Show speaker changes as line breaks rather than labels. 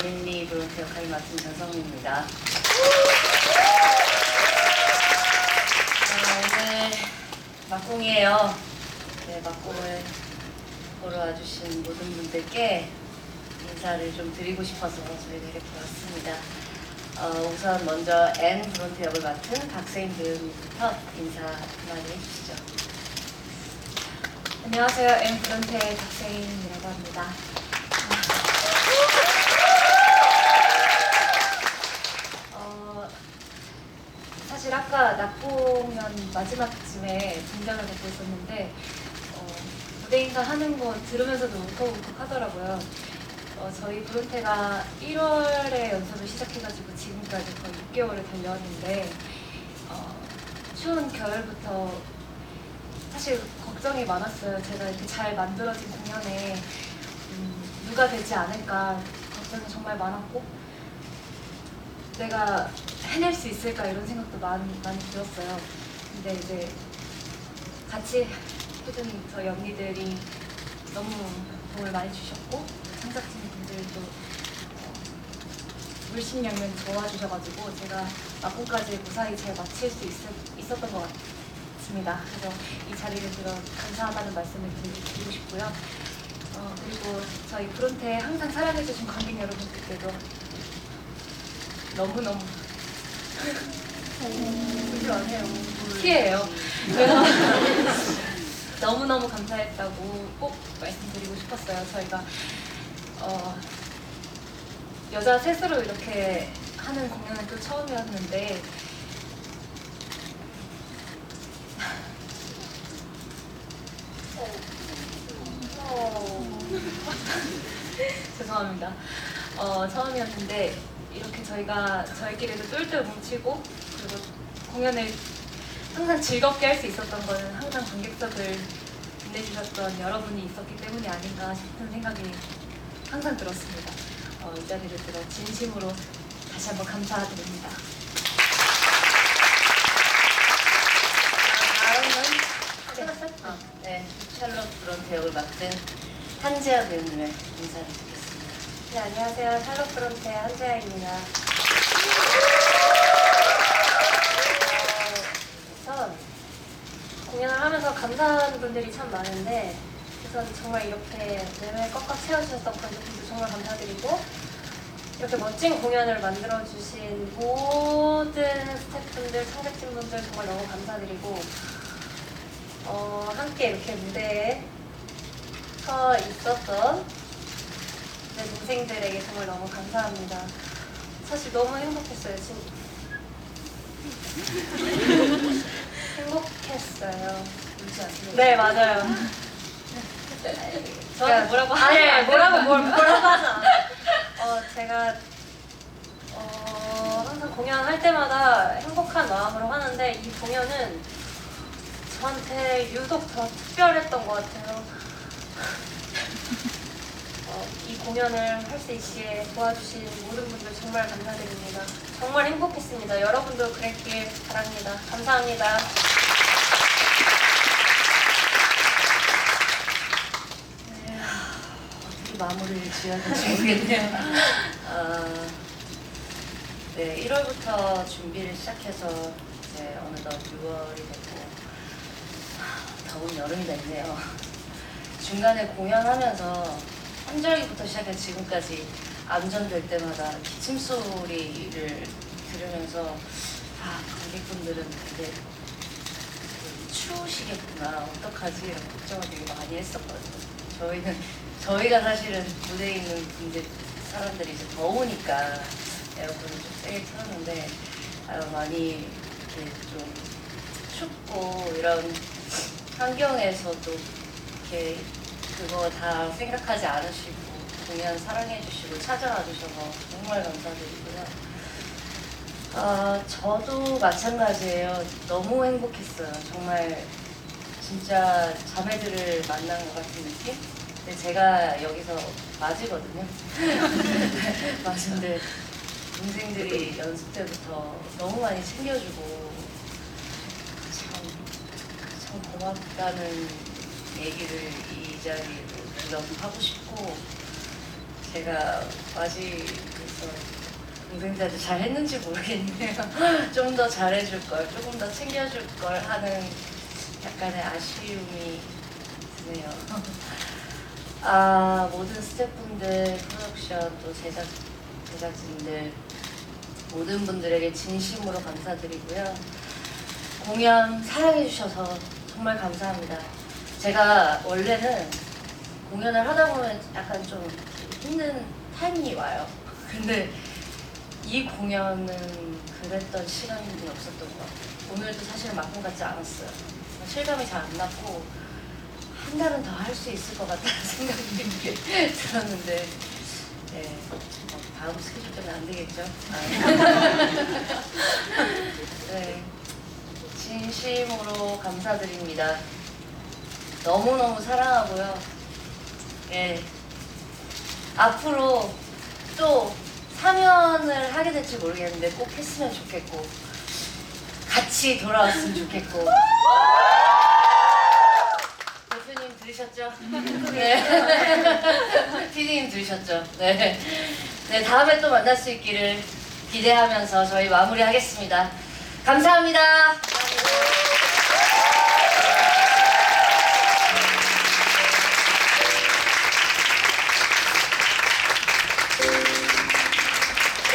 브론트 역할을 맡은 전성민입니다. 아, 오늘 막공이에요. 네, 막공을 보러 와주신 모든 분들께 인사를 좀 드리고 싶어서 저희가 이렇게 왔습니다. 어, 우선 먼저 앤 브론트 역을 맡은 박세인 배우님부터 인사 한마디 해주시죠.
안녕하세요. 엠 브런트의 박세인이라고 합니다. 어, 사실 아까 낙공연 마지막쯤에 등장을 듣고 있었는데 어, 무대 인사 하는 거 들으면서도 울컥울컥 하더라고요. 어, 저희 브론테가 1월에 연습을 시작해가지고 지금까지 거의 6개월을 달려왔는데 어, 추운 겨울부터 사실 걱정이 많았어요. 제가 이렇게 잘 만들어진 공연에 음, 누가 되지 않을까 걱정이 정말 많았고 내가 해낼 수 있을까 이런 생각도 많이 많이 들었어요. 근데 이제 같이 해준 저희 언니들이 너무 도움을 많이 주셨고 창작진 분들도 어, 물심양면 도와주셔가지고 제가 막고까지 무사히 잘 마칠 수 있, 있었던 것 같습니다. 그래서 이 자리를 들어 감사하다는 말씀을 드리- 드리고 싶고요. 어, 그리고 저희 프론트에 항상 사랑해주신 관객 여러분들께도 너무너무. 티예요. 그래서 너무너무 감사했다고 꼭 말씀드리고 싶었어요. 저희가 어, 여자 셋으로 이렇게 하는 공연은 또 처음이었는데 죄송합니다. 어, 처음이었는데 이렇게 저희가 저희끼리도 똘똘 뭉치고 그리고 공연을 항상 즐겁게 할 수 있었던 거는 항상 관객석을 빛내주셨던 여러분이 있었기 때문이 아닌가 싶은 생각이 항상 들었습니다. 어, 이 자리를 들어 진심으로 다시 한번 감사드립니다.
다음은 아, 네, 샬롯 브론트 역을 맡은 한지아 배우님의 인사를 드리겠습니다.
네, 안녕하세요. 샬롯 프론트의 한재아입니다. 우선 공연을 하면서 감사하는 분들이 참 많은데 우선 정말 이렇게 매매 꽉꽉 채워주셨던 관객분들 정말 감사드리고 이렇게 멋진 공연을 만들어주신 모든 스태프분들, 창작진분들 정말 너무 감사드리고 어, 함께 이렇게 무대에 서 있었던 내 동생들에게 정말 너무 감사합니다. 사실 너무 행복했어요, 진 행복했어요.
울지?
네, 맞아요. 저는 뭐라고 하지 아니, 뭐라고 뭘, 뭐라고 하지 않아요. 어, 제가 어, 항상 공연할 때마다 행복한 마음으로 하는데 이 공연은 저한테 유독 더 특별했던 것 같아요. 어, 이 공연을 할 수 있게 도와주신 모든 분들 정말 감사드립니다. 정말 행복했습니다. 여러분도 그랬길 바랍니다. 감사합니다.
네, 어떻게 마무리를 지어야 될지 모르겠네요. 어, 네, 1월부터 준비를 시작해서 이제 어느덧 6월이 됐고 하, 더운 여름이 됐네요. 중간에 공연하면서 환절기부터 시작해 지금까지 안전될 때마다 기침 소리를 들으면서 아 관객분들은 되게 추우시겠구나. 어떡하지? 이런 걱정을 되게 많이 했었거든요. 저희는 저희가 사실은 무대에 있는 분들 사람들이 이제 더우니까 에어컨을 좀 세게 틀었는데 아유, 많이 이렇게 좀 춥고 이런 환경에서도 이렇게 그거 다 생각하지 않으시고 공연 사랑해 주시고 찾아와 주셔서 정말 감사드리고요. 아, 저도 마찬가지예요. 너무 행복했어요. 정말 진짜 자매들을 만난 것 같은 느낌? 근데 제가 여기서 맞이거든요. 맞은데 동생들이 연습 때부터 너무 많이 챙겨주고 참, 참 고맙다는 얘기를 이 자리로 너무 하고 싶고 제가 마지에서 동생들한테 잘 했는지 모르겠네요. 좀 더 잘해줄 걸, 조금 더 챙겨줄 걸 하는 약간의 아쉬움이 드네요. 아, 모든 스태프분들, 프로덕션, 또 제작, 제작진들, 모든 분들에게 진심으로 감사드리고요. 공연 사랑해주셔서 정말 감사합니다. 제가 원래는 공연을 하다 보면 약간 좀 힘든 타이밍이 와요. 근데 이 공연은 그랬던 시간이 없었던 것 같아요. 오늘도 사실 막공 같지 않았어요. 실감이 잘 안 났고 한 달은 더 할 수 있을 것 같다는 생각이 들었는데 네, 뭐 다음 스케줄 때문에 안 되겠죠? 아. 네, 진심으로 감사드립니다. 너무너무 사랑하고요. 예. 앞으로 또 3연을 하게 될지 모르겠는데 꼭 했으면 좋겠고 같이 돌아왔으면 좋겠고 대표님 들으셨죠? 네. 피디님 들으셨죠? 네. 네, 다음에 또 만날 수 있기를 기대하면서 저희 마무리하겠습니다. 감사합니다.